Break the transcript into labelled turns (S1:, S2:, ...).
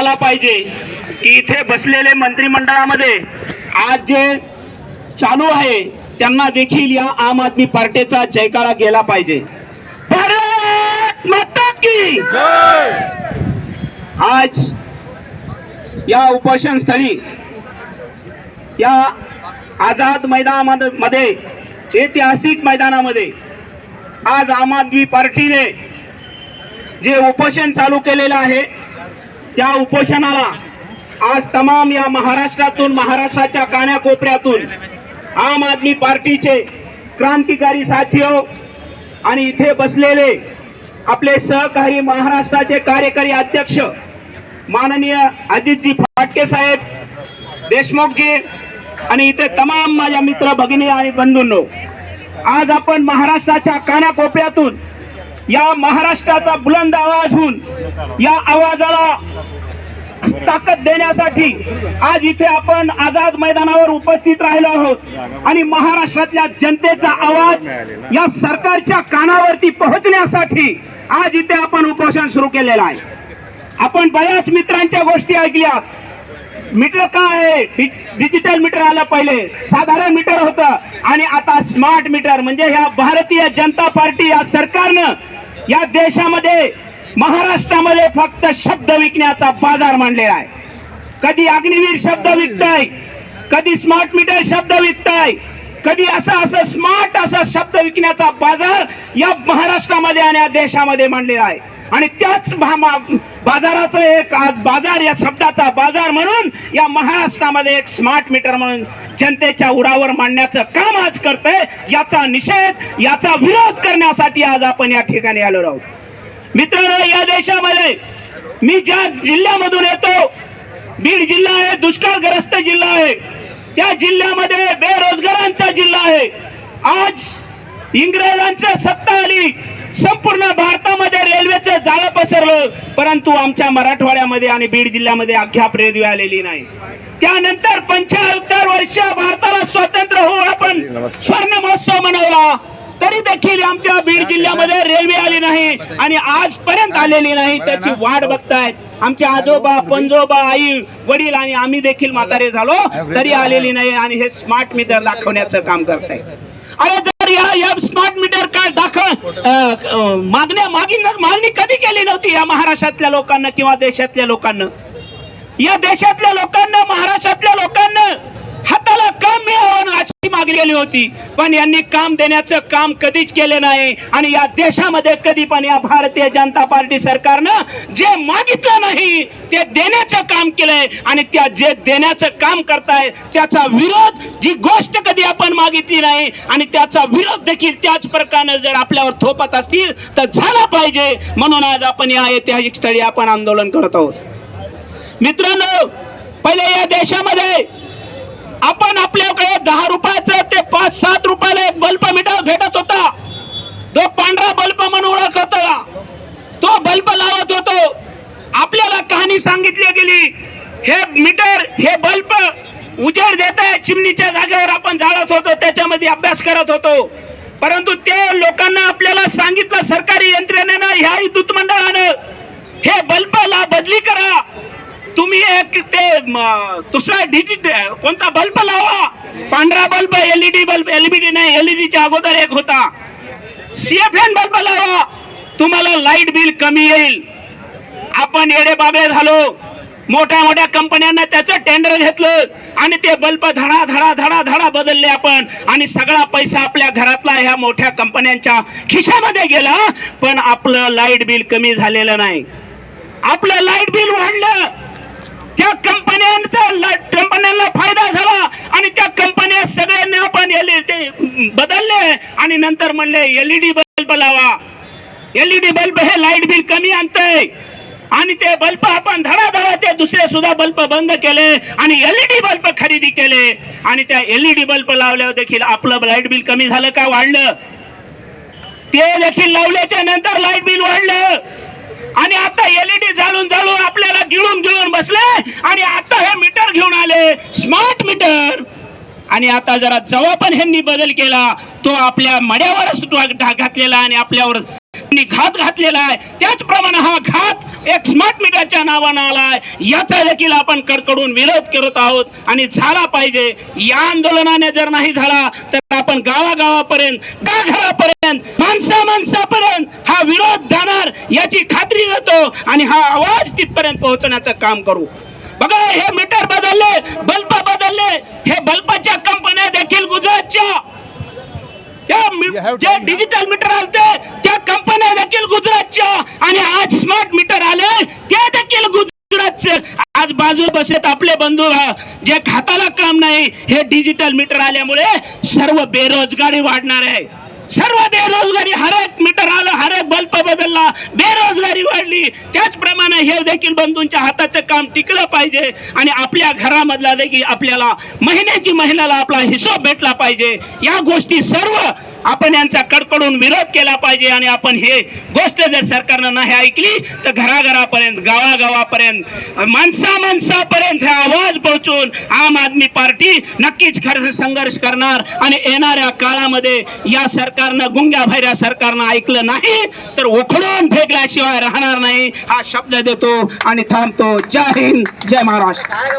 S1: आला पाहिजे. की इथे बसलेले मंत्रिमंडळामध्ये आज जे चालू आहे त्यांना देखील या आम आदमी पार्टीचा जयकारा गेला पाहिजे. भारत माता की आज या उपोषण स्थळी या आझाद मैदानामध्ये ऐतिहासिक मैदानामध्ये आज आम आदमी पार्टीने जे उपोषण चालू केलेलं आहे त्या उपोषणाला आज तमाम या महाराष्ट्रातून महाराष्ट्राच्या कान्याकोपऱ्यातून आम आदमी पार्टीचे क्रांतिकारी साथी हो आणि इथे बसलेले आपले सहकारी महाराष्ट्राचे कार्यकारी अध्यक्ष माननीय अजितजी फाटके साहेब देशमुखजी आणि इथे तमाम माझ्या मित्र भगिनी आणि बंधूंनो आज आपण महाराष्ट्राच्या कानाकोपऱ्यातून या महाराष्ट्राचा बुलंद आवाज होऊन या आवाजाला ताकद देण्यासाठी आज इथे आपण आझाद मैदानावर उपस्थित राहिलो आहोत. आणि महाराष्ट्रातल्या जनतेचा आवाज या सरकारच्या कानावरती पोहोचण्यासाठी आज इथे आपण उपोषण सुरू केलेलं आहे. आपण बऱ्याच मित्रांच्या गोष्टी ऐकल्या. मीटर काय? आहे डिजिटल मीटर आलं पहिले. साधारण मीटर होतं. आणि आता स्मार्ट मीटर म्हणजे ह्या भारतीय जनता पार्टी या सरकारनं या देशामध्ये महाराष्ट्रामध्ये फक्त शब्द विकण्याचा बाजार मांडलेला आहे. कधी अग्निवीर शब्द विकताय कधी स्मार्ट मीटर शब्द विकताय कधी असं असं स्मार्ट असा शब्द विकण्याचा बाजार या महाराष्ट्रामध्ये आणि या देशामध्ये मांडलेला आहे. आणि त्याच भा- बाजाराचं एक आज बाजार या शब्दाचा बाजार म्हणून या महाराष्ट्रामध्ये एक स्मार्ट मीटर म्हणून जनतेच्या उरावर मांडण्याचं काम आज करतंय. याचा निषेध याचा विरोध करण्यासाठी आज आपण या ठिकाणी आलो आहोत मित्रांनो या देशामध्ये मी ज्या जिल्ह्यामधून येतो बीड जिल्हा आहे दुष्काळग्रस्त जिल्हा आहे. त्या जिल्ह्यामध्ये बेरोजगारांचा जिल्हा आहे. आज इंग्रजांचं सत्ता परंतु आमच्या मराठवाड्यामध्ये आणि बीड जिल्ह्यामध्ये अख्ख्या प्रेरवी आलेली नाही. त्यानंतर पंच्याहत्तर वर्ष भारताला स्वातंत्र्य होऊन आपण स्वर्ण महोत्सव मनवला तरी देखील आमच्या बीड जिल्ह्यामध्ये रेल्वे आली नाही आणि आजपर्यंत आलेली नाही त्याची वाट बघतायत. आमचे आजोबा पंजोबा आई वडील आणि आम्ही देखील म्हातारे झालो तरी आलेली नाही आणि हे स्मार्ट मीटर दाखवण्याचं काम करताय अरे जर या या स्मार्ट मीटर कार्ड दाखव. अं, मागण्या मागील मागणी कधी केली नव्हती या महाराष्ट्रातल्या लोकांना किंवा देशातल्या लोकांना? या देशातल्या लोकांना महाराष्ट्रातल्या लोकांना हाताला काम मिळावं मागलेली होती. पण यांनी काम देण्याचं काम कधीच केले नाही. आणि या देशामध्ये कधी पण या भारतीय जनता पार्टी सरकारनं जे मागितलं नाही ते देण्याचं काम केलंय. आणि त्या जे देण्याचं काम करताय त्याचा विरोध जी गोष्ट कधी आपण मागितली नाही आणि त्याचा विरोध देखील त्याच प्रकारे जर आपल्यावर थोपत असतील तर झाला पाहिजे. म्हणून आज आपण या ऐतिहासिक स्थळी आपण आंदोलन करत आहोत. मित्रांनो पहिले या देशामध्ये आपण आपल्याकडे दहा रुपये ते पाच सात रुपयाला एक बल्ब मीटर भेटत होता तो पांढरा बल्ब म्हणून ओळख होता तो बल्ब लावत होतो आपल्याला कहाणी सांगितली गेली हे मीटर हे बल्ब उजेड देत आहे चिमणीच्या जागेवर आपण जाळत होतो त्याच्यामध्ये अभ्यास करत होतो. परंतु ते लोकांना आपल्याला सांगितलं सरकारी यंत्रणेनं ह्या विद्युत मंडळानं हे बल्बला बदली करा. तुम्ही एक ते दुसरा डिजिट कोणता बल्ब लावा. पांढरा बल्ब एलईडी बल्ब एलईडी नाही एलईडीच्या अगोदर एक होता. सीएफएन बल्ब लावा. तुम्हाला लाइट बिल कमी येईल. आपण येडे बाबे झालो. मोठ्या मोठ्या कंपन्यांना त्याचं टेंडर घेतलं. आणि ते बल्ब धडा धडा धडा धडा बदलले आपण. आणि सगळा पैसा आपल्या घरातला ह्या मोठ्या कंपन्यांच्या खिशामध्ये गेला. पण आपलं लाइट बिल कमी झालेलं नाही. आपलं लाइट बिल वाढलं. त्या कंपन्यांचा कंपन्यांना फायदा झाला. आणि त्या कंपन्या सगळ्यांनी आपण ते बदलले. आणि नंतर म्हणले एलईडी बल्ब लावा. एलईडी बल्ब हे लाइट बिल कमी आणतंय. आणि ते बल्ब आपण धडाधडाचे दुसरे सुद्धा बल्ब बंद केले आणि एलईडी बल्ब खरेदी केले. आणि त्या एलईडी बल्ब लावल्यावर देखील आपलं लाइट बिल कमी झालं का वाढलं? ते देखील लावल्याच्या नंतर लाइट बिल वाढलं. आणि आता एलईडी जाळून जाळून आपल्याला गिळून गिळून बसले. आणि आता हे मीटर घेऊन आले. Smart meter. आणि आता जरा जवळ पण ह्यांनी बदल केला. तो आपल्या मड्यावरच घातलेला आणि आपल्यावर यांनी घात घातलेला आहे. त्याचप्रमाणे हा घात एक स्मार्ट मीटरच्या नावानं आलाय याचा देखील आपण कडकडून विरोध करत आहोत. आणि झाला पाहिजे. या आंदोलनाने जर नाही झाला तर आपण गावागावापर्यंत घरापर्यंत माणसा माणसापर्यंत हा विरोध जाणार याची खात्री देतो आणि हा आवाज तिथपर्यंत पोहोचण्याचं काम करू. बघा हे मीटर बदलले बल्ब बदलले. हे बल्बाच्या कंपन्या देखील गुजरातच्या. डिजिटल मीटर आलते कंपन्या देखील गुजरातच्या आणि आज स्मार्ट मीटर आले ते देखील गुजरातचे. आज बाजू बसत आपले बंधू जे खाताला काम नाही हे डिजिटल मीटर आल्यामुळे सर्व बेरोजगारी वाढणार आहे. सर्व बेरोजगारी हरत मीटर आलं हर बल्ब बदलला बेरोजगारी वाढली. त्याचप्रमाणे हे देखील बंधूंच्या हाताचं काम टिकलं पाहिजे आणि आपल्या घरामधला देखील आपल्याला महिन्याची महिन्याला आपला हिशोब भेटला पाहिजे. या गोष्टी सर्व आपण यांचा कडकडून विरोध केला पाहिजे आणि आपण हे गोष्ट जर सरकारनं नाही ऐकली तर घराघरापर्यंत गावागावापर्यंत माणसा माणसापर्यंत हे आवाज पोहोचून आम आदमी पार्टी नक्कीच खरं संघर्ष करणार आणि येणाऱ्या काळामध्ये या सरकार सरकारनं गुंग्या भैऱ्या सरकारनं ऐकलं नाही तर उखडून फेकल्याशिवाय राहणार नाही हा शब्द देतो आणि थांबतो. जय हिंद जय महाराष्ट्र.